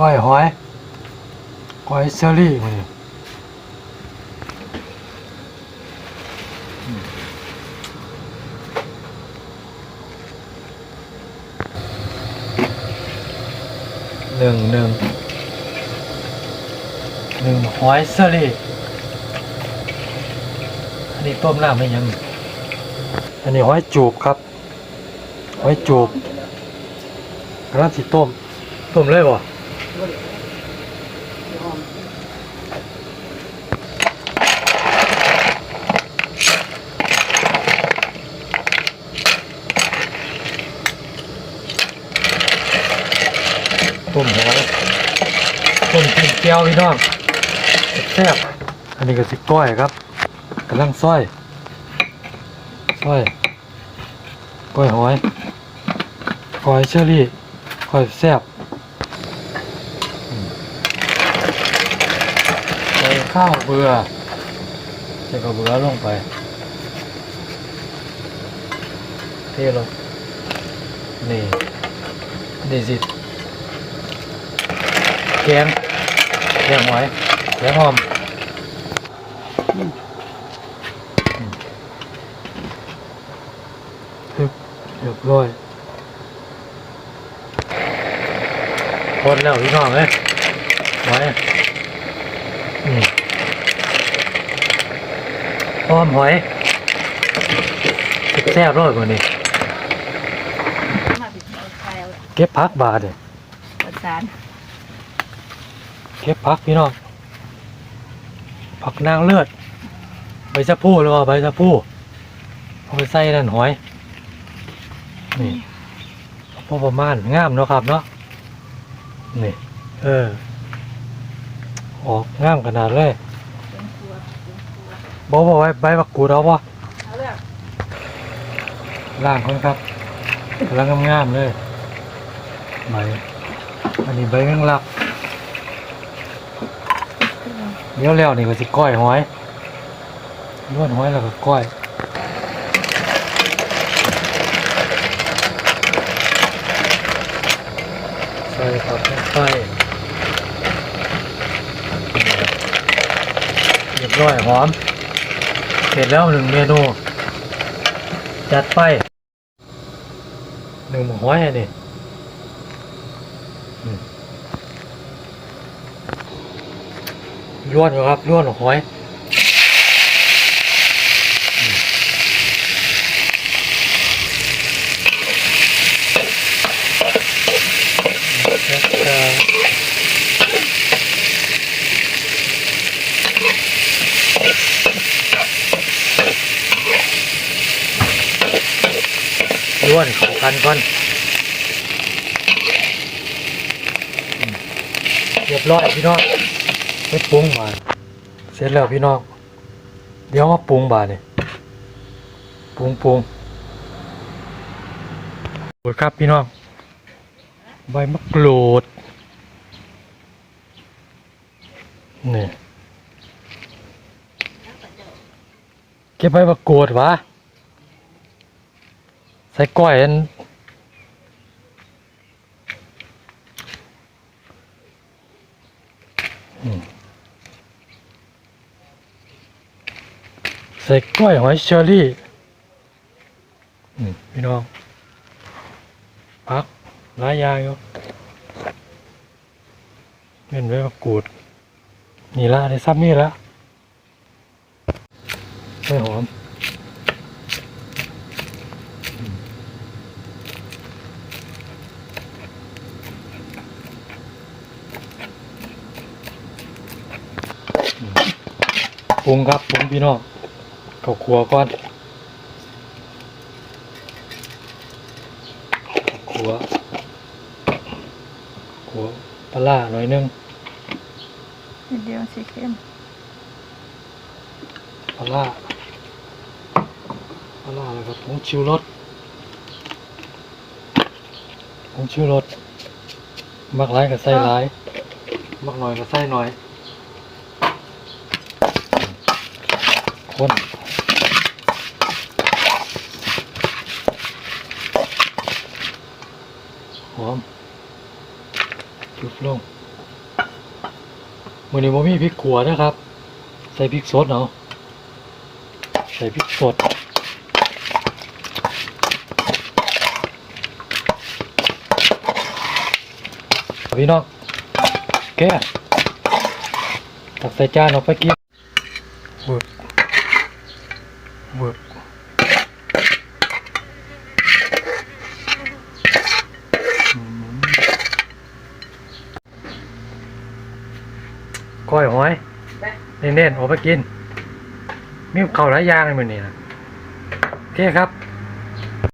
ก้อยหอยก้อยเชอรี่มาเนี่ยหนึ่งหนึ่งหนึ่งหอยเชอรี่อันนี้ต้มน้ำไม่ยัง อันนี้หอยจูบครับหอยจูบกระนั้นสิต้ม ต้มเลยบ่ ต้มหอยต้มกินแก้วพี่น้องแซ่บอันนี้ก็สิก้อยครับกำลังซอยซอยก้อยหอยก้อยเชอรี่ก้อยแซ่บ ใส่ ข้าวเบื่อใส่ข้าวเบื่อลงไป เทลงนี่นี่สิแกงแกงหอยแกงหอมเรียบร้อยคนแล้วพี่น้องเอ้ยหอยอืม หอมหอยแซ่บร้อยกว่านี้มาถึงเอาไทยเอาเก็บพักบาทเลยประสานเก็บพักพี่น้องผักนางเลือดใบชะพูหรือว่าใบชะพูเอาไปใส่นั่นหอย นี่พอประมาณงามเนาะครับเนาะนี่ เออ ออกงามขนาดเลย เป็นครัวเป็นครัว บอกว่าไว้ใบมะกรูดเอาปะเอาเรื่องล่างคนครับกำลังงามๆเลยใบอันนี้ใบแมงลักเดี๋ยวแล้วนี่ก็สิก้อยหอยล้วนหอยแล้วก็ก้อยใส่ผักลงไปเรียบร้อยหอม เสร็จแล้วหนึ่งเมนู จัดไปหนึ่งหอยอันนี้อืมล้วนครับย้วนหอยอืมแล้วก็ ล้วนเข้ากันก่อนเรียบร้อยพี่น้องไปปรุงมาเสร็จแล้วพี่น้องเดี๋ยวมาปรุงบาดนี่ปรุงปรุงโอ้ยครับพี่น้องใบมะกรูดนี่เก็บใบมะกรูดวะ ใส่กล้อยอันใส่กล้วยหอยเชอรี่พี่น้องพักหลายอย่างอยู่เป็นไว้กูด นี่ละได้ซ้ำนี่ละไม่หอม ปรุงครับปรุงพี่น้องเข้าครัวก่อนครัวครัวปลาร้าหน่อยหนึงนิดเดียวสีเข้มปลาร้าปลาร้าแล้วก็ผงชิวรสผงชิวรสมักหลายก็ใส่หลาย มักหน่อยก็ใส่หน่อย คนหอมจุดลงวันนี้ผมมีพริกขัวนะครับ ใส่พริกสดเอาะใส่พริกสดพี่น้องแกตักใส่จานออกไปกิน เวิร์บก้อยหอยเน่นๆออกไปกิน มีเข่าหลายอย่างเลยมันนี่นะโอเคครับ